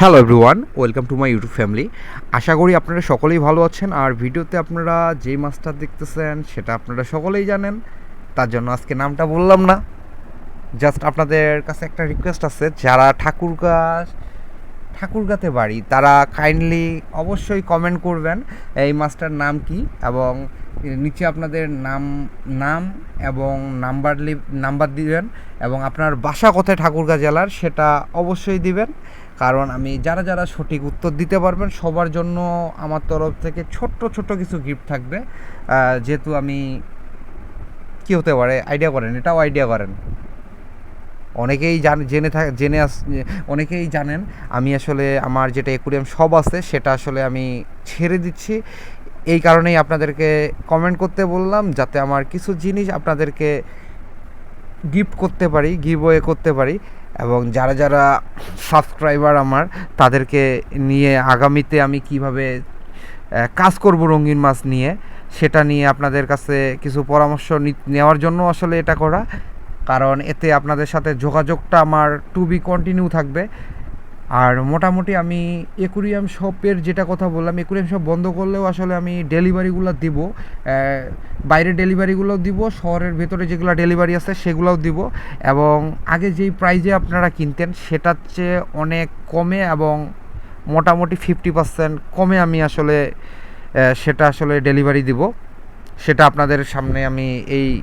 Hello everyone welcome to my YouTube family আশা করি আপনারা সকলেই ভালো আছেন। আর ভিডিওতে আপনারা যেই মাছটা দেখতেছেন, সেটা আপনারা সকলেই জানেন। তার জন্য আজকে নামটা বললাম না। জাস্ট আপনাদের কাছে একটা রিকোয়েস্ট আছে, যারা ঠাকুরগাঁ ঠাকুরগাতে বাড়ি, তারা কাইন্ডলি অবশ্যই কমেন্ট করবেন এই মাছটার নাম কি এবং নিচে আপনাদের নাম নাম এবং নাম্বার নাম্বার দিবেন এবং আপনার বাসা কোথায় ঠাকুরগা জেলার, সেটা অবশ্যই দিবেন। কারণ আমি যারা যারা সঠিক উত্তর দিতে পারবেন, সবার জন্য আমার তরফ থেকে ছোট্ট ছোট্ট কিছু গিফট থাকবে। যেহেতু আমি কি হতে পারে আইডিয়া করেন, এটাও আইডিয়া করেন। অনেকেই জান, জেনে থাক, জেনে আস, অনেকেই জানেন, আমি আসলে আমার যেটা একুরিয়াম সব আছে, সেটা আসলে আমি ছেড়ে দিচ্ছি। এই কারণেই আপনাদেরকে কমেন্ট করতে বললাম, যাতে আমার কিছু জিনিস আপনাদেরকে গিফট করতে পারি গিভ ওয়ে করতে পারি এবং যারা যারা সাবস্ক্রাইবার আমার, তাদেরকে নিয়ে আগামীতে আমি কীভাবে কাজ করব রঙিন মাছ নিয়ে, সেটা নিয়ে আপনাদের কাছে কিছু পরামর্শ নেওয়ার জন্য আসলে এটা করা। কারণ এতে আপনাদের সাথে যোগাযোগটা আমার টু বি কন্টিনিউ থাকবে। আর মোটামুটি আমি একুরিয়াম শপের যেটা কথা বললাম একুরিয়াম শপ বন্ধ করলেও আসলে আমি ডেলিভারিগুলো দিব আহ, বাইরে ডেলিভারিগুলোও দিব শহরের ভেতরে যেগুলো ডেলিভারি আছে সেগুলোও দিব এবং আগে যেই প্রাইজে আপনারা কিনতেন সেটার চেয়ে অনেক কমে এবং মোটামুটি ফিফটি পার্সেন্ট কমে আমি আসলে সেটা আসলে ডেলিভারি দিব। সেটা আপনাদের সামনে আমি এই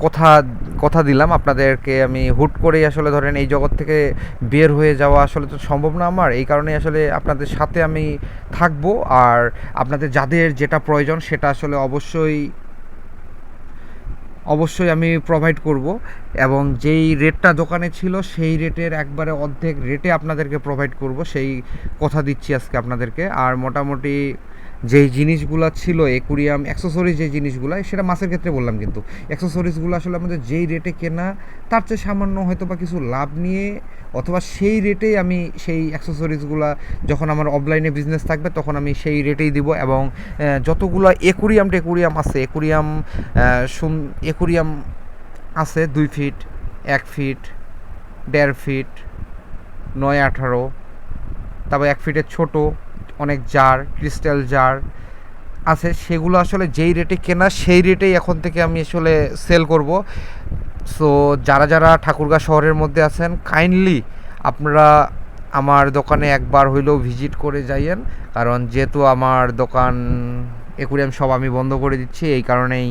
কথা কথা দিলাম। আপনাদেরকে আমি হুট করেই আসলে ধরেন এই জগৎ থেকে বের হয়ে যাওয়া আসলে তো সম্ভব না আমার। এই কারণে আসলে আপনাদের সাথে আমি থাকব। আর আপনাদের যাদের যেটা প্রয়োজন সেটা আসলে অবশ্যই অবশ্যই আমি প্রোভাইড করব। এবং যেই রেটটা দোকানে ছিল সেই রেটের একবারে অর্ধেক রেটে আপনাদেরকে প্রোভাইড করব। সেই কথা দিচ্ছি আজকে আপনাদেরকে। আর মোটামুটি যেই জিনিসগুলো ছিল একুরিয়াম অ্যাক্সেসরিজ যে জিনিসগুলো, সেটা মাছের ক্ষেত্রে বললাম কিন্তু। অ্যাক্সেসরিজগুলো আসলে আমাদের যেই রেটে কেনা, তার চেয়ে সামান্য হয়তো বা কিছু লাভ নিয়ে, অথবা সেই রেটেই আমি সেই অ্যাক্সেসরিজগুলো যখন আমার অফলাইনে বিজনেস থাকবে, তখন আমি সেই রেটেই দিব এবং যতগুলো একুরিয়াম টেকুরিয়াম আছে, একুরিয়াম একুরিয়াম আছে দুই ফিট এক ফিট দেড় ফিট নয় আঠারো, তারপর এক ফিটের ছোট অনেক জার ক্রিস্টাল জার আছে, সেগুলো আসলে যেই রেটে কেনা, সেই রেটেই এখন থেকে আমি আসলে সেল করব। সো যারা যারা ঠাকুরগাঁ শহরের মধ্যে আছেন কাইন্ডলি আপনারা আমার দোকানে একবার হইলেও ভিজিট করে যাইয়েন। কারণ যেহেতু আমার দোকান একুরিয়াম সব আমি বন্ধ করে দিচ্ছি, এই কারণেই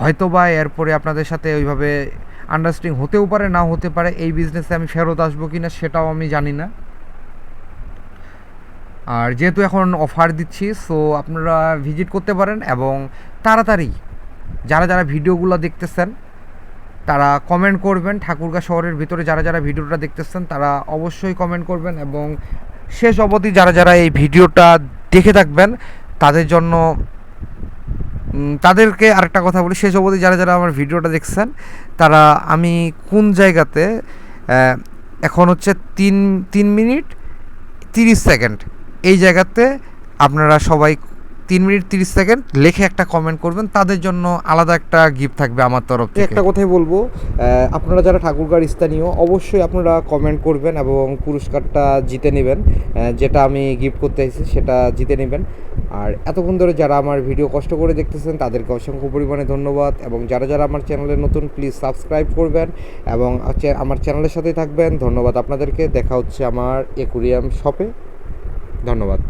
হয়তো বা এরপরে আপনাদের সাথে ওইভাবে আন্ডারস্ট্যান্ডিং হতেও পারে, না হতে পারে, এই বিজনেসে আমি ফেরত আসব কি না সেটাও আমি জানি না। আর যেহেতু এখন অফার দিচ্ছি সো আপনারা ভিজিট করতে পারেন এবং তাড়াতাড়ি যারা যারা ভিডিওগুলো দেখতেছেন, তারা কমেন্ট করবেন। ঠাকুরগাঁ শহরের ভিতরে যারা যারা ভিডিওটা দেখতেছেন, তারা অবশ্যই কমেন্ট করবেন এবং শেষ অবধি যারা যারা এই ভিডিওটা দেখে থাকবেন, তাদের জন্য তাদেরকে আরেকটা কথা বলি। শেষ অবধি যারা যারা আমার ভিডিওটা দেখছেন, তারা আমি কোন জায়গাতে এখন হচ্ছে তিন তিন মিনিট তিরিশ সেকেন্ড এই জায়গাতে আপনারা সবাই তিন মিনিট তিরিশ সেকেন্ড লেখে একটা কমেন্ট করবেন। তাদের জন্য আলাদা একটা গিফট থাকবে আমার তরফ থেকে। একটা কথাই বলব আপনারা যারা ঠাকুরগাঁর স্থানীয়, অবশ্যই আপনারা কমেন্ট করবেন এবং পুরস্কারটা জিতে নেবেন। যেটা আমি গিফট করতে এসেছি, সেটা জিতে নেবেন। আর এতক্ষণ ধরে যারা আমার ভিডিও কষ্ট করে দেখতেছেন, তাদেরকে অসংখ্য পরিমাণে ধন্যবাদ। এবং যারা যারা আমার চ্যানেলে নতুন প্লিজ সাবস্ক্রাইব করবেন। এবং আমার চ্যানেলের সাথেই থাকবেন। ধন্যবাদ আপনাদেরকে। দেখা হচ্ছে আমার একুরিয়াম শপে ধন্যবাদ।